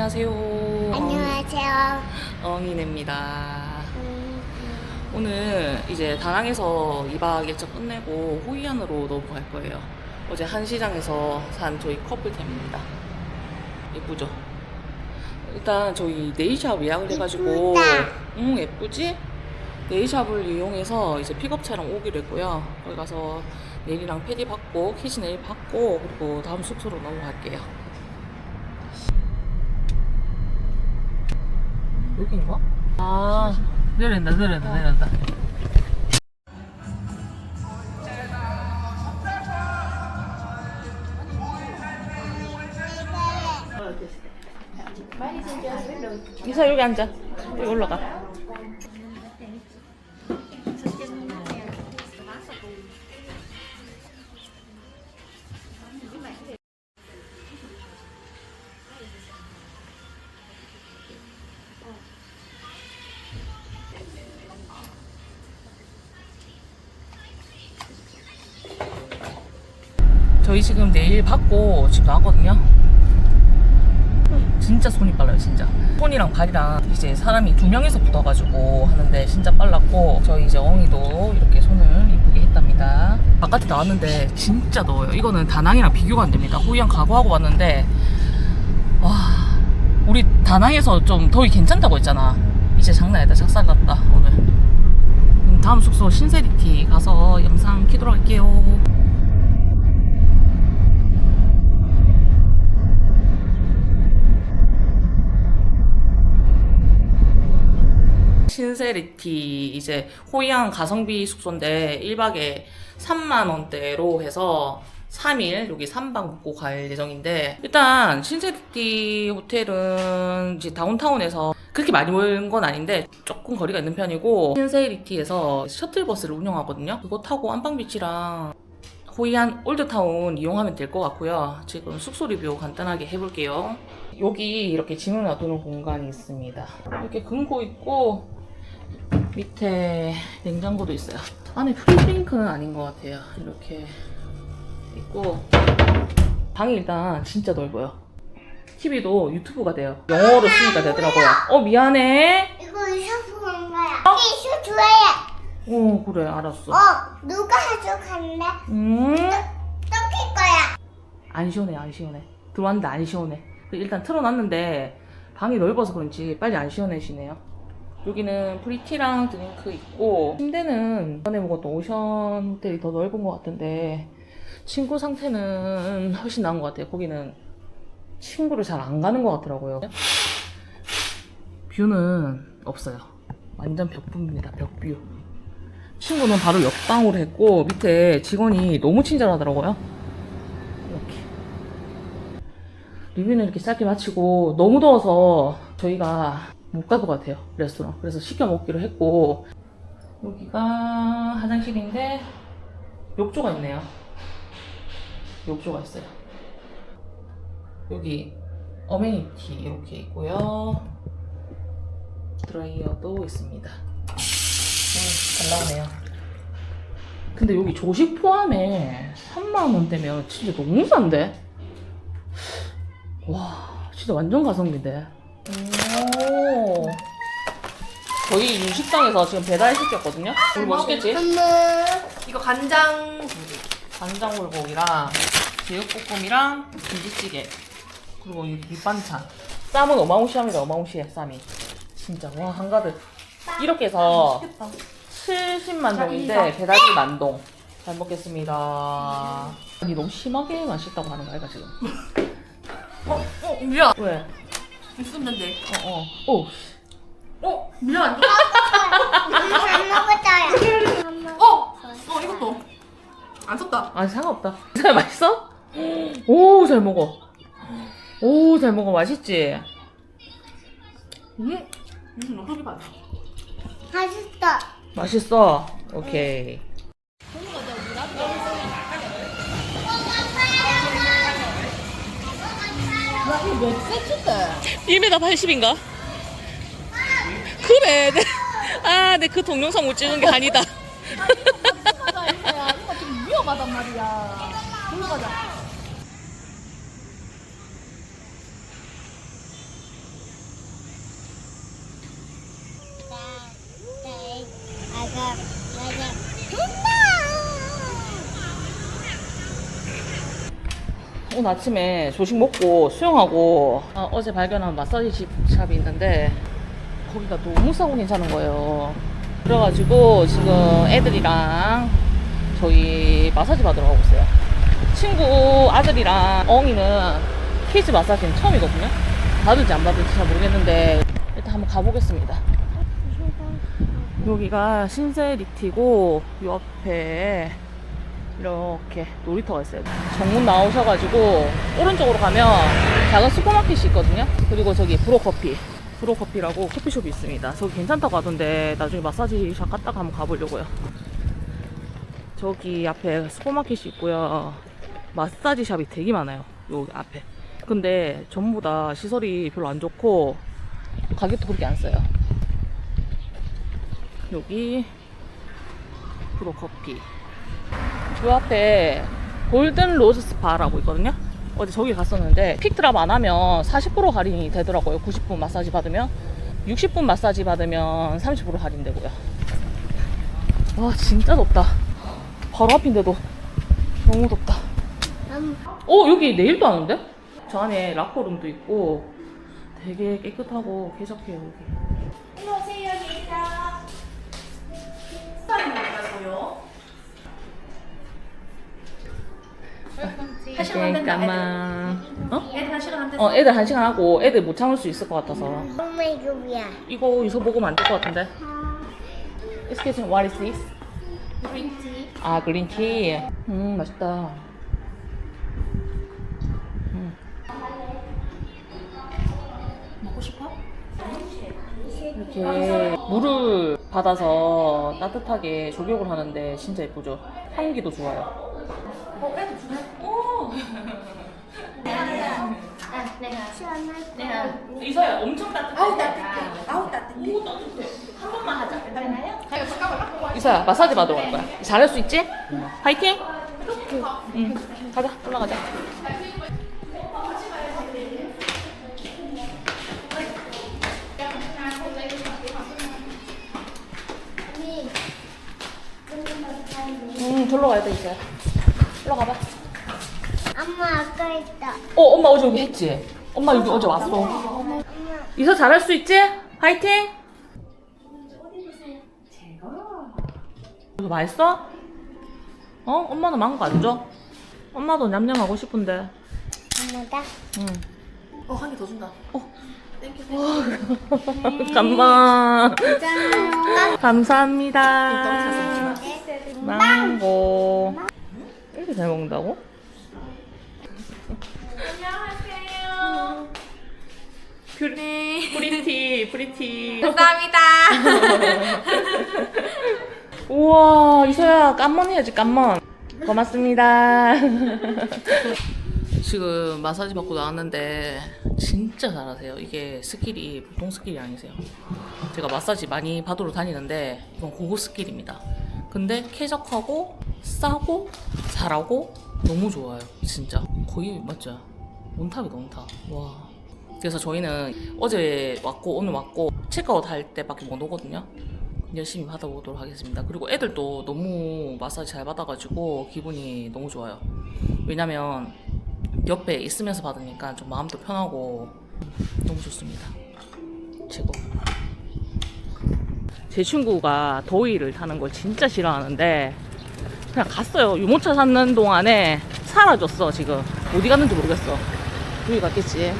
안녕하세요. 안녕하세요. 엉이네입니다. 음, 오늘 이제 다낭에서 2박 일정 끝내고 호이안으로 넘어갈 거예요. 어제 한시장에서 산 저희 커플템입니다. 예쁘죠? 일단 저희 네일샵 예약을 해가지고 예쁘다. 응 예쁘지? 네일샵을 이용해서 이제 픽업차랑 오기로 했고요. 거기 가서 네일이랑 패디 받고 키즈 네일 받고 그리고 다음 숙소로 넘어갈게요. 여긴가? 아 내린다 내린다 내린다. 이사 여기 앉아. 여기 올라가. 저희 지금 내일 받고 지금 나왔거든요. 진짜 손이 빨라요, 진짜. 손이랑 발이랑 이제 사람이 두 명이서 붙어가지고 하는데 진짜 빨랐고 저희 이제 엉이도 이렇게 손을 이쁘게 했답니다. 바깥에 나왔는데 진짜 더워요. 이거는 다낭이랑 비교가 안 됩니다. 호이안 각오하고 왔는데 와 우리 다낭에서 좀 더위 괜찮다고 했잖아. 이제 장난 아니다. 작살 났다 오늘. 음, 다음 숙소 신세리티 가서 영상 키도록 할게요. 신세리티 이제 호이안 가성비 숙소인데 1박에 3만 원대로 해서 3일 여기 3박 묵고 갈 예정인데 일단 신세리티 호텔은 이제 다운타운에서 그렇게 많이 모인 건 아닌데 조금 거리가 있는 편이고 신세리티에서 셔틀버스를 운영하거든요. 그거 타고 안방비치랑 호이안 올드타운 이용하면 될 것 같고요. 지금 숙소 리뷰 간단하게 해볼게요. 여기 이렇게 짐을 놔두는 공간이 있습니다. 이렇게 금고 있고 밑에 냉장고도 있어요. 안에 프리드링크는 아닌 것 같아요. 이렇게 있고 방이 일단 진짜 넓어요. TV도 유튜브가 돼요. 영어로 쓰니까 되더라고요. 어 미안해. 이거 간 거야. 이 셔츠에 어 그래 알았어. 어 누가 가져갔네? 음안 떡일 거야. 시원해 안 시원해. 들어왔는데 안 시원해. 일단 틀어놨는데 방이 넓어서 그런지 빨리 안 시원해지네요. 여기는 프리티랑 드링크 있고 침대는 전에 묵었던 오션 호텔이 더 넓은 것 같은데 친구 상태는 훨씬 나은 것 같아요. 거기는 친구를 잘 안 가는 것 같더라고요. 뷰는 없어요. 완전 벽뷰입니다. 벽뷰. 친구는 바로 옆방으로 했고 밑에 직원이 너무 친절하더라고요. 이렇게 리뷰는 이렇게 짧게 마치고 너무 더워서 저희가 못 갈 것 같아요 레스토랑. 그래서 시켜 먹기로 했고. 여기가 화장실인데 욕조가 있네요. 욕조가 있어요. 여기 어메니티 이렇게 있고요. 드라이어도 있습니다. 음, 잘 나오네요. 근데 여기 조식 포함에 3만원대면 진짜 너무 싼데? 와 진짜 완전 가성비인데 오 저희 이 식당에서 지금 배달 시켰거든요? 우리 맛있겠지? 엄마. 이거 간장 간장 불고기랑 제육볶음이랑 김치찌개. 그리고 이 밑반찬. 쌈은 어마무시합니다 어마무시해 쌈이. 진짜 와 한가득. 이렇게 해서 70만 동인데 배달비 만동. 잘 먹겠습니다. 아니 너무 심하게 맛있다고 하는 거야 지금? 어, 어, 미안. 왜? 있으면 된대. 어어 어. 어, 미안. 잘 먹었어요. 어, 어, 이것도. 안 썼다. 아 상관없다 잘 맛있어? 오 잘 먹어 오 잘 먹어 맛있지? 음 무슨 너 소리 봐. 맛있어. 맛있어 오케이 이거 몇 센치인데? 1m 80인가? 그래 네. 아, 내 그 동영상 못 찍은 게 아니다. 이거 좀 위험하단 말이야. 놀러 가자. 오늘 아침에 조식 먹고 수영하고 어, 제 발견한 마사지 집- 샵이 있는데 거기가 너무 싸고 괜찮은 거예요. 그래가지고 지금 애들이랑 저희 마사지 받으러 가고 있어요. 친구 아들이랑 엉이는 키즈 마사지는 처음이거든요. 받을지 안 받을지 잘 모르겠는데 일단 한번 가보겠습니다. 여기가 신세리티고 요 앞에 이렇게 놀이터가 있어요. 정문 나오셔가지고 오른쪽으로 가면 작은 슈퍼마켓이 있거든요. 그리고 저기 브로커피, 브로커피라고 커피숍이 있습니다. 저기 괜찮다고 하던데 나중에 마사지 샵 갔다가 한번 가보려고요. 저기 앞에 슈퍼마켓이 있고요. 마사지 샵이 되게 많아요. 여기 앞에. 근데 전부 다 시설이 별로 안 좋고 가격도 그렇게 안 써요. 여기 브로커피. 요 앞에 골든 로즈 스파라고 있거든요. 어제 저기 갔었는데 픽드랍 안 하면 40% 할인이 되더라고요. 90분 마사지 받으면 60분 마사지 받으면 30% 할인되고요. 와 진짜 덥다. 바로 앞인데도 너무 덥다. 음, 어 여기 내일도 하는데? 저 안에 락커룸도 있고 되게 깨끗하고 쾌적해요 여기. 일로 오세요 얘들아. 스타일 먹으라고요. 한 시간 안 된다, 잠깐만. 어? 애들 한 시간 안 됐어. 어 애들 한 시간 하고 애들 못 참을 수 있을 것 같아서 엄마 이거 뭐야? 이거 이거 먹으면 안 될 것 같은데. Excuse me, what is this? 그린티. 아 그린티. 음 맛있다. 음. 먹고 싶어? 이렇게 물을 받아서 따뜻하게 조격을 하는데 진짜 예쁘죠. 향기도 좋아요. 어, 애들 주네. 오. 아, 내가. 시원할 내가. 이서야 엄청 따뜻해. 아우 따뜻해. 아우 따뜻해. 오 따뜻해. 한 번만 하자. 잠깐만. 이서야 마사지 받으러 갈 거야. 잘할 수 있지? 파이팅. 응. 가자 올라가자. 응 절로 가야 돼 이서야. 일로 가봐. 엄마 아까 있다. 어 엄마 어제 여기 했지? 엄마 여기 어제 왔어. 이서 잘할 수 있지? 파이팅! 이거 맛있어? 어? 엄마는 망고 안 줘? 엄마도 냠냠하고 싶은데. 엄마다. 응. 어, 한 개 더 준다. 어. 땡큐. 잠깐만. 짠. 감사합니다. 망고. 이렇게 잘 먹는다고? 퓨리, 프리티, 프리티. 감사합니다. 우와, 이소야, 깐먼 해야지, 깐먼. 고맙습니다. 지금 마사지 받고 나왔는데, 진짜 잘하세요. 이게 스킬이 보통 스킬이 아니세요. 제가 마사지 많이 받으러 다니는데, 이건 고급 스킬입니다. 근데 쾌적하고, 싸고, 잘하고, 너무 좋아요. 진짜. 거의, 맞죠? 원탑이다, 원탑. 와. 그래서 저희는 어제 왔고, 오늘 왔고, 체크아웃 할 때밖에 못 오거든요. 열심히 받아보도록 하겠습니다. 그리고 애들도 너무 마사지 잘 받아가지고 기분이 너무 좋아요. 왜냐면 옆에 있으면서 받으니까 좀 마음도 편하고 너무 좋습니다. 최고. 제 친구가 더위를 타는 걸 진짜 싫어하는데 그냥 갔어요. 유모차 샀는 동안에 사라졌어 지금. 어디 갔는지 모르겠어. 여기 갔겠지.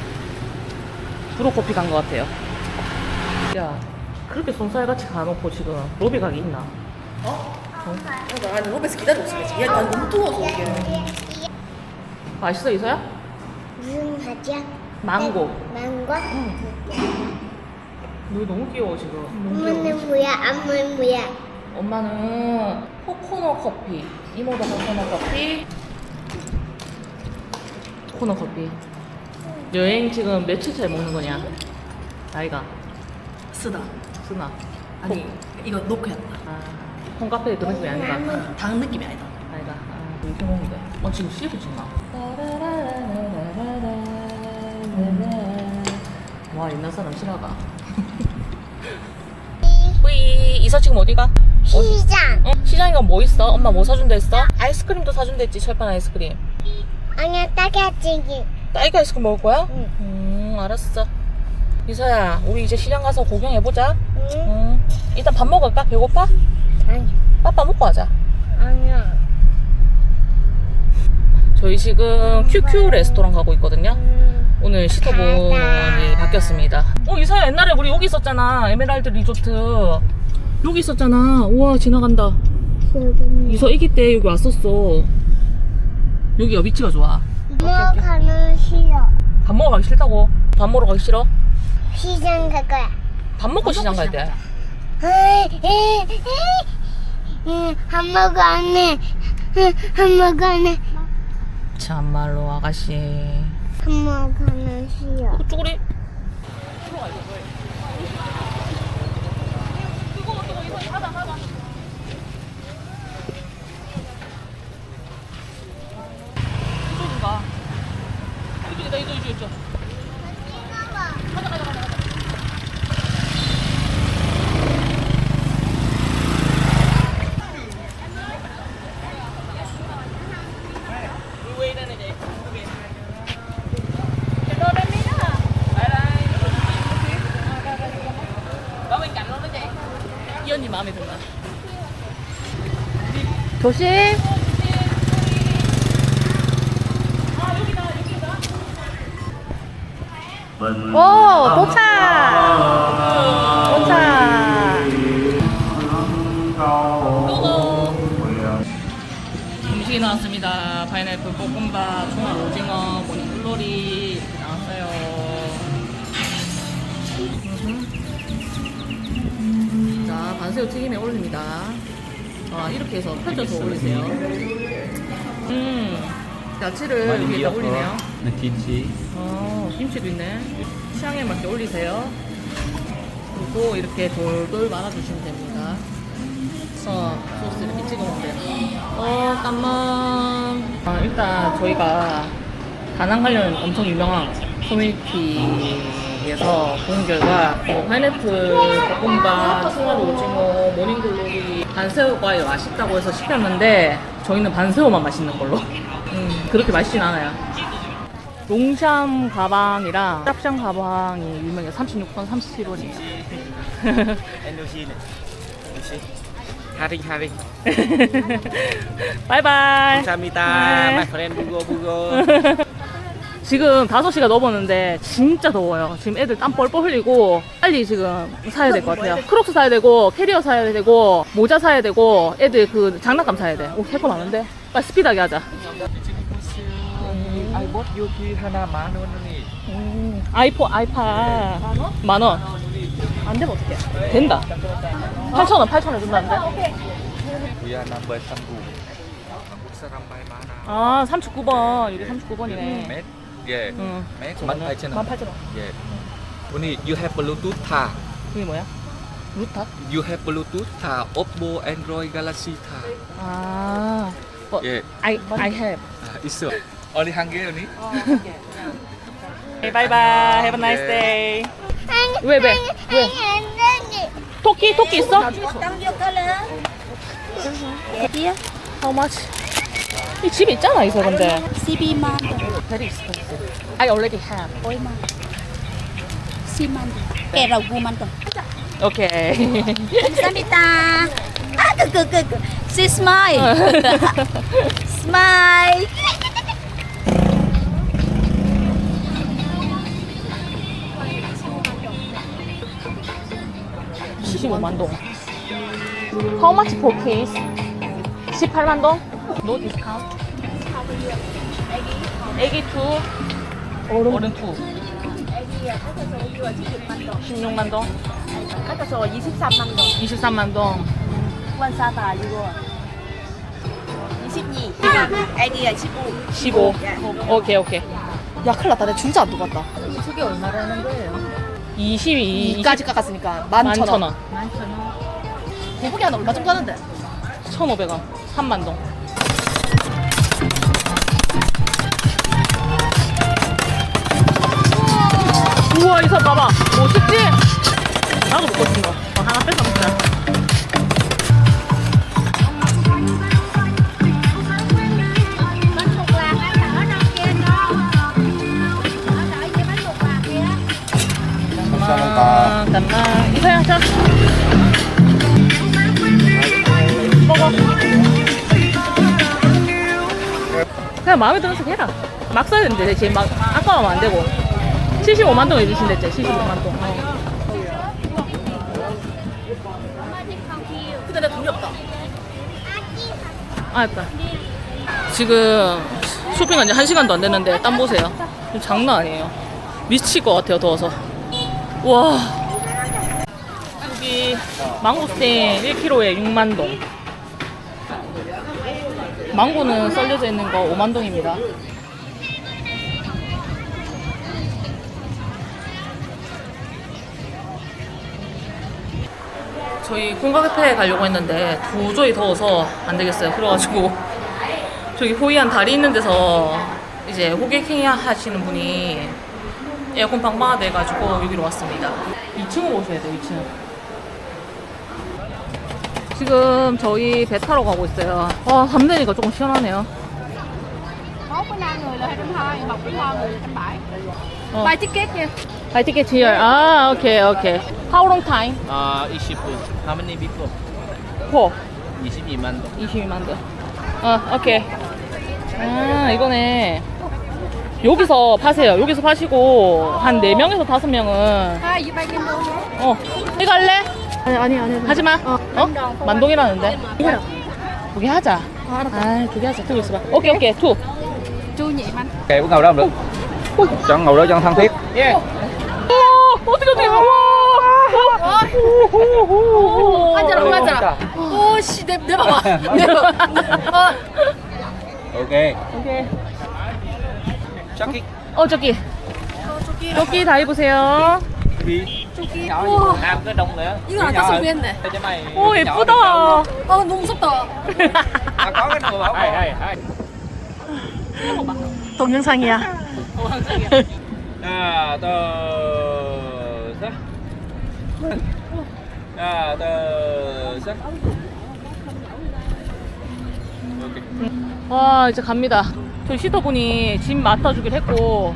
브로커피 간 것 같아요. 야, 그렇게 손살같이 가놓고 지금 로비 가게 있나? 나 로베스 기다리고 있었지. 야, 난 너무 더워서 이게. 맛있어 이서야? 무슨 과자? 망고. 망고? 너 너무 귀여워 지금. 너무 귀여워. 엄마는 뭐야? 엄마는 뭐야? 엄마는 코코넛 커피. 이모도 코코넛 커피. 코코넛 커피. 여행 지금 며칠째 먹는 거냐? 나이가 쓰다. 쓰나? 아니, 이거 노크였다. 아, 홈카페 그런 게 아닌가? 당 느낌이 아니다. 아니다. 아, 이렇게 먹는데. 어 지금 시리 지나? 와 옛날 사람 싫어가. 뿌이 이서 지금 어디가? 시장. 어? 시장에 가뭐 있어? 엄마 뭐 사준다 했어? 아이스크림도 사준다 했지 철판 아이스크림 아니야 딸기찌개. 딸기 아이스크림 먹을 거야? 응. 음, 알았어. 이서야, 우리 이제 시장 가서 구경해보자. 응? 음, 일단 밥 먹을까? 배고파? 아니 빠빠 먹고 하자. 아니야. 저희 지금 QQ 레스토랑 가고 있거든요. 음. 오늘 시터분이 가자. 바뀌었습니다. 어, 이서야, 옛날에 우리 여기 있었잖아. 에메랄드 리조트. 여기 있었잖아. 우와, 지나간다. 이서 애기 때 여기 왔었어. 여기가 위치가 좋아. 먹어가는 싫어. 밥 먹으러 가기 싫다고. 밥 먹으러 가기 싫어? 시장 갈 거야. 밥 먹고 시장 가야 돼. 한먹어 안 해. 한먹어 안 해. 참말로 아가씨. 한먹어는 싫어. 쪼그리. 이쪽이다 이쪽 이쪽 이쪽 이 언니 마음에 든다 조심. 오 도착. 도착. 음식이 나왔습니다. 파인애플 볶음밥 총알 오징어 모닝글로리 이렇게 나왔어요. 자 반새우 튀김에 올립니다. 아 이렇게 해서 펼쳐서 올리세요 음 야채를 위에다 올리네요 네, 김치. 어, 김치도 있네. 취향에 맞게 올리세요. 그리고 이렇게 돌돌 말아주시면 됩니다. 그래서 소스 이렇게 찍어 먹으면 돼요. 어, 깜만. 아, 일단 저희가 다낭 관련 엄청 유명한 커뮤니티 에서 본 결과 어, 파인애플 볶음밥, 송화로 오징어, 모닝글로리, 반새우가 맛있다고 해서 시켰는데 저희는 반새우만 맛있는 걸로. 음, 그렇게 맛있진 않아요. 롱샴 가방이랑 짭샹 가방이 유명해요. 36번, 37원이에요. Indonesia. Hari hari. 바이바이. Samita, 네. my friend Bugo Bugo. 지금 5시가 넘었는데 진짜 더워요. 지금 애들 땀 뻘뻘 흘리고 빨리 지금 사야 될 것 같아요. 크록스 사야 되고 캐리어 사야 되고 모자 사야 되고 애들 그 장난감 사야 돼. 오, 살거 많은데? 빨리 스피드하게 하자. Hana man only. 음, 아이폰, 아이팟. 만 원? 안 되면 어떡해? 된다. 8,000원, 8,000원 준다는데? We are number 39. Rambut serampai mana? 아, 39번. 여기 39번이네. Yeah. 응. Mate. Man 8,000. 18,000원. Yeah. Only you have Bluetooth tha. 그게 뭐야? 루타? You have Bluetooth tha. Oppo, Android, Galaxy tha. 아. 어, Yeah. I, I have. Uh, it's uh, only 한개 only. Bye bye. Have a nice day. 왜, 왜? 왜? 토끼? 토끼 있어? How much? 이 집에 있잖아, 이서 근데. 12만 Very expensive. I already have. 얼마? 10만 깨라 9만 원. Okay. 감사합니다. 아, 그, 그, 그, 그. See smile. smile. 75만 동. How much per case? 18만 동? No discount. 애기 2. 어른 2. 16만 동. 아까서 23만 원. 23만 동. 원 사다 이거. 22. 애기야 15. 15. 오케이, 오케이. 야 큰일 났다. 내가 진짜 안 똑같다. 저게 얼마라는 거예요? 22. 2까지 깎았으니까 11,000원. 11,000원. 고복이 하나 얼마 정도 하는데? 1,500원. 3만 동. 뺏어 봐봐. 뭐 숙지? 나도 먹고 싶은 거. 어, 하나 뺏어 먹자. 그냥 마음에 들어서 해라. 막 써야 되는데, 지금 막, 아까우면 안 되고. 75만 동 해주신댔지, 75만 동. 어. 근데 나 돈이 없다. 아, 예쁘다. 지금 쇼핑한 지 1시간도 안 됐는데 땀 보세요. 장난 아니에요. 미칠 것 같아요, 더워서. 와. 여기 망고스틴 1kg에 6만 동. 망고는 썰려져 있는 거 5만 동입니다. 저희 콩가게페에 가려고 했는데 도저히 더워서 안 되겠어요. 그래가지고 저기 호이안 다리 있는 데서 이제 호객행위 하시는 분이 에어컨 방방하다 해가지고 여기로 왔습니다. 2층으로 오셔야 돼요, 2층. 지금 저희 배 타러 가고 있어요. 와, 밤 되니까 조금 시원하네요. Mốt với 5 người là 220, bọc với 3 người là 170. 어. Buy ticket nha. I ticket here. 아, 오케이, 오케이. How long time? Uh, 20분. How many people? 4. 22만 동. 22만 원. 어, 오케이. 아, 이거네. 여기서 파세요. 여기서 파시고 한 4명에서 5명은 Hai với 3 kim luôn hả? 어. 이거 할래? 아니 아니 아니. 하지 마. 어? 만동이라는데. 두개 하자. 아, 두개 하자. 들고 있어 봐. 오케이, 오케이. 투. Chu nhị manh. kèo ngồi đó không được chọn ngồi đó cho thân thiết 오, 어떻게 어떻게. 와. 앉아라 앉아라. 오씨 내, 내 봐봐. 내 봐봐. ok 오케이. chắc cái 어, 저기. 저기 다 cái đông nữa. 이거 안 땄으면 mày. 오, 예쁘다. 아 너무 무섭다. à, có cái người bảo Hay, hay, hay. 동영상이야. Tờ sắc ok 와 이제 갑니다. 저희 시터분이 짐 맡아주기로 했고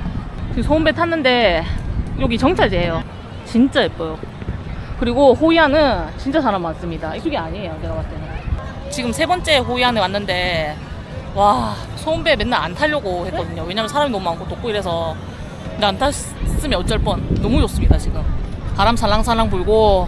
지금 소음배 탔는데 여기 정차제예요. 진짜 예뻐요. 그리고 호이안은 진짜 사람 많습니다. 이쪽이 아니에요. 제가 봤을 때는. 지금 세 번째 호이안에 왔는데 와 소음배 맨날 안 타려고 했거든요. 왜냐면 사람이 너무 많고 덥고 이래서 근데 안 탔으면 어쩔 뻔. 너무 좋습니다 지금. 바람 살랑살랑 불고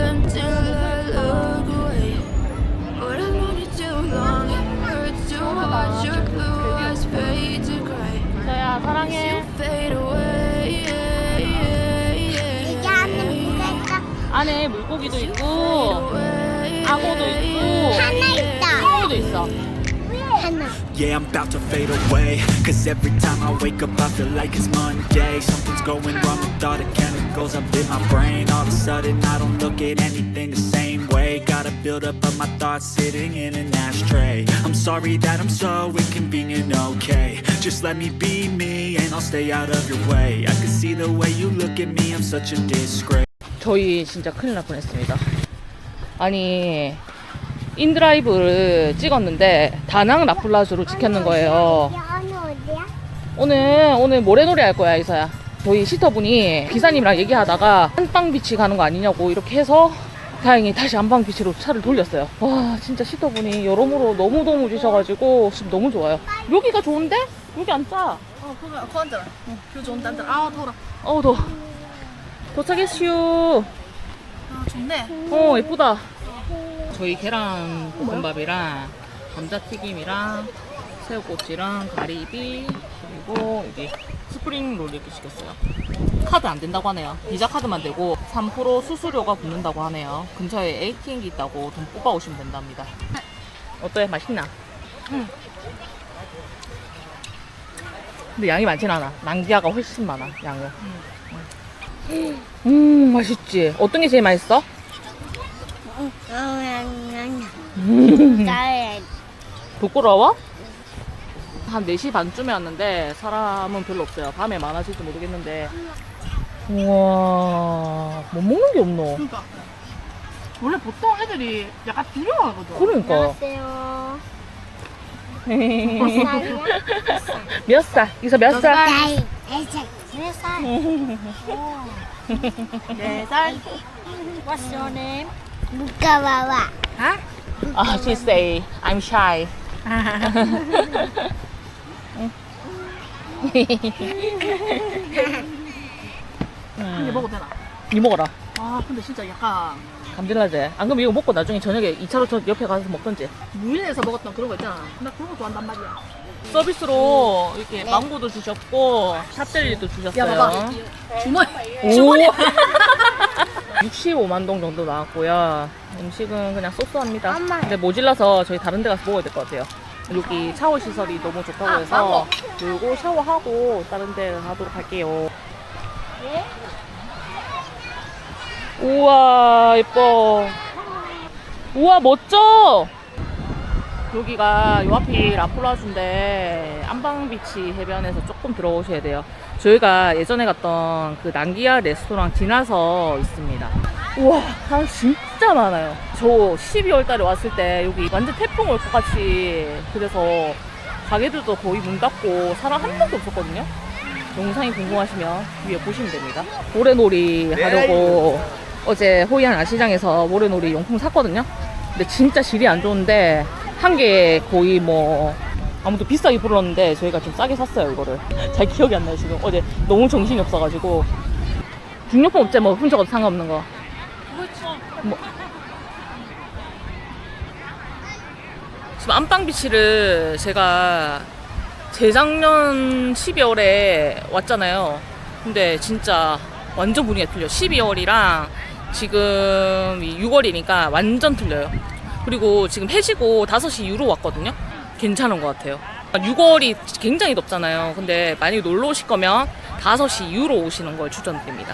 안에 물고기도 있고 악어도 있고 하나 있다. 도 있어. 하나. Yeah, I'm about to fade away. Cause every time I wake up, I feel like it's Monday. Something's going wrong with all the chemicals up in my brain. All of a sudden, I don't look at anything the same way. Gotta build up of my thoughts sitting in an ashtray. I'm sorry that I'm so inconvenient, okay? Just let me be me and I'll stay out of your way. I can see the way you look at me, I'm such a disgrace. 저희 진짜 큰일 날 뻔했습니다. 아니 인드라이브를 찍었는데 다낭 라플라주로 찍혔는 거예요. 오늘 오늘 모래놀이 할 거야 이서야. 저희 시터분이 기사님이랑 얘기하다가 한방비치 가는 거 아니냐고 이렇게 해서 다행히 다시 한방비치로 차를 돌렸어요. 와 진짜 시터분이 여러모로 너무 도움 주셔가지고 지금 너무 좋아요. 여기가 좋은데? 여기 앉자. 어 그거 그거 앉아라. 그 좋은 데 앉아라. 아 더라. 어우 더워. 도착했슈. 아 좋네. 어 예쁘다. 저희 계란 볶음밥이랑 감자튀김이랑 새우꼬치랑 가리비 그리고 여기 스프링 롤 이렇게 시켰어요. 카드 안 된다고 하네요. 비자 카드만 되고 3% 수수료가 붙는다고 하네요. 근처에 ATM기 있다고 돈 뽑아 오시면 된답니다. 어때? 맛있나? 응. 근데 양이 많진 않아. 남기아가 훨씬 많아 양은. 음 맛있지. 어떤 게 제일 맛있어? 부끄러워? 한 4시 반쯤에 왔는데 사람은 별로 없어요. 밤에 많아질지 모르겠는데. 우와, 못 먹는 게 없노. 그러니까 원래 보통 애들이 약간 두려워하거든. 그러니까. 안녕하세요. 몇 살? 이서 몇 살? 4살. 어. 4살? What's your name? 무가와와. 아? Oh, she say I'm shy. 아. 음. 이제 먹어도 되나? 이 먹어라. 아 근데 진짜 약간 감질나지? 안 그러면 이거 먹고 나중에 저녁에 2차로 저 옆에 가서 먹던지. 무인에서 먹었던 그런 거 있잖아. 나 그런 거 좋아한단 말이야. 서비스로 이렇게 망고도 주셨고 샷젤리도 주셨어요. 야 봐봐. 주머니. 오! 65만 동 정도 나왔고요. 음식은 그냥 소소합니다. 근데 모질라서 저희 다른 데 가서 먹어야 될 것 같아요. 여기 샤워 시설이 너무 좋다고 해서 그리고 샤워하고 다른 데 가도록 할게요. 우와 예뻐. 우와 멋져. 여기가 요 앞이 라플라주인데 안방비치 해변에서 조금 들어오셔야 돼요. 저희가 예전에 갔던 그 난기아 레스토랑 지나서 있습니다. 우와 사람 진짜 많아요. 저 12월 달에 왔을 때 여기 완전 태풍 올 것 같이 그래서 가게들도 거의 문 닫고 사람 한 명도 없었거든요. 영상이 궁금하시면 위에 보시면 됩니다. 모래놀이 하려고 어제 호이안 아시장에서 모래놀이 용품 샀거든요. 근데 진짜 질이 안 좋은데 한 개에 거의 뭐 아무도 비싸게 불렀는데 저희가 좀 싸게 샀어요 이거를. 잘 기억이 안 나요 지금. 어제 너무 정신이 없어가지고. 중요품 업체 뭐 훔쳐가도 상관없는 거? 뭐. 지금 안방비치를 제가 재작년 12월에 왔잖아요. 근데 진짜 완전 분위기가 틀려. 12월이랑 지금 6월이니까 완전 틀려요 그리고 지금 해지고 5시 이후로 왔거든요. 괜찮은 것 같아요. 6월이 굉장히 덥잖아요. 근데 만약에 놀러 오실 거면 5시 이후로 오시는 걸 추천드립니다.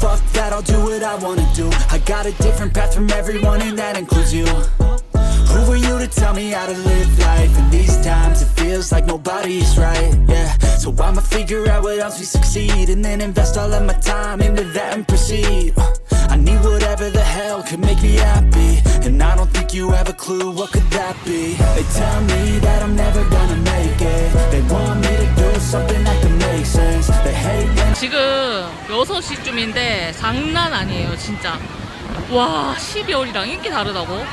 Fuck that, I'll do what I wanna do I got a different path from everyone and that includes you who are you to tell me how to live life? In these times, it feels like nobody's right, yeah. So I'ma figure out what else we succeed and then invest all of my time into that and proceed. Uh, I need whatever the hell could make me happy, and I don't think you have a clue what could that be. They tell me that I'm never gonna make it. They want me to do something that can make sense. They hate when 지금 6시쯤인데 장난 아니에요, 진짜. 와, 12월이랑 이렇게 다르다고?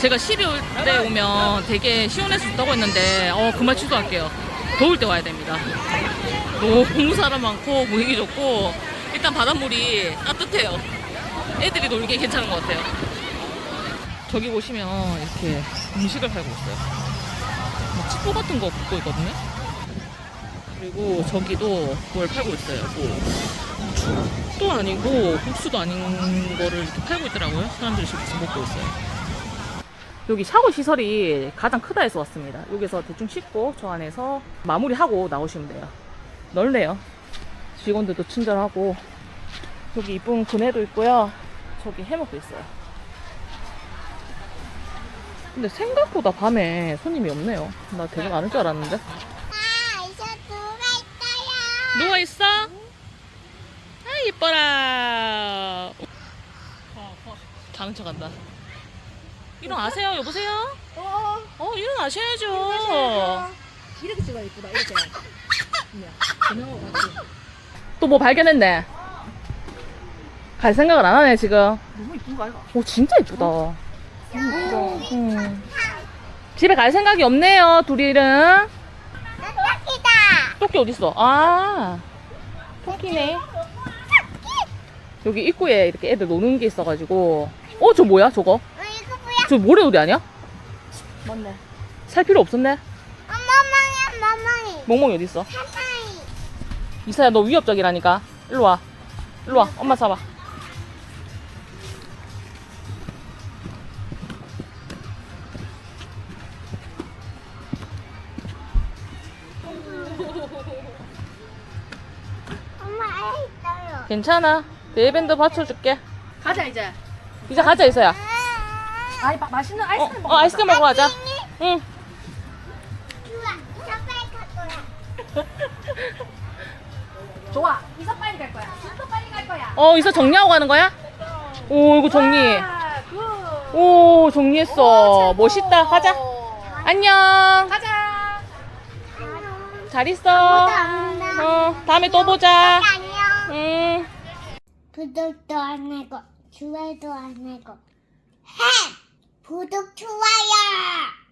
제가 12월 때 오면 되게 시원해서 좋다고 했는데, 어, 그 말 취소할게요. 더울 때 와야 됩니다. 너무 사람 많고, 분위기 좋고, 일단 바닷물이 따뜻해요. 애들이 놀기 괜찮은 것 같아요. 저기 보시면 이렇게 음식을 팔고 있어요. 막 치포 같은 거 굽고 있거든요. 그리고 저기도 뭘 팔고 있어요. 뭐 죽도 아니고 국수도 아닌 거를 이렇게 팔고 있더라고요. 사람들이 지금 먹고 있어요. 여기 샤워 시설이 가장 크다 해서 왔습니다. 여기서 대충 씻고 저 안에서 마무리하고 나오시면 돼요. 넓네요. 직원들도 친절하고 여기 이쁜 그네도 있고요. 저기 해먹도 있어요. 근데 생각보다 밤에 손님이 없네요. 나 되게 많을 줄 알았는데. 아, 이제 누가 있어요? 누워 있어? 아 이뻐라. 자는 척 한다. 일어나세요, 여보세요? 어, 일어나셔야죠. 이렇게 찍어야 이쁘다 이렇게. 그냥 같이. 또뭐 발견했네. 갈 생각을 안 하네 지금. 너무 이쁜 거 아이가? 오 진짜 이쁘다. 음. 집에 갈 생각이 없네요, 둘이는. 토끼다. 토끼 어딨어? 아, 토끼네. 여기 입구에 이렇게 애들 노는 게 있어가지고. 어, 저 뭐야, 저거? 어, 이거 뭐야? 저 모래놀이 아니야? 맞네. 살 필요 없었네. 마망이. 멍멍이 어디 있어? 사상이. 이사야, 너 위협적이라니까. 일로 와. 일로 와. 엄마 잡아. 있어요. 괜찮아. 네밴드 받쳐줄게. 가자 이제. 이제 가자, 이사야. 아이 마, 맛있는 어, 아이스크림 어, 먹자. 아이스크림 먹으러 가자. 응. 좋아. 저 빨리 갈 거야. 좋아. 이사 빨리 갈 거야. 진짜 빨리 갈 거야. 어, 이사 정리하고 가는 거야? 오, 이거 정리. 아, 굿. 오, 정리했어. 멋있다. 가자. 안녕. 가자. 잘 있어. 어, 다음에 또 보자. 안녕. 응. 구독도 안 하고, 좋아요도 안 하고. 해! 구독, 좋아요!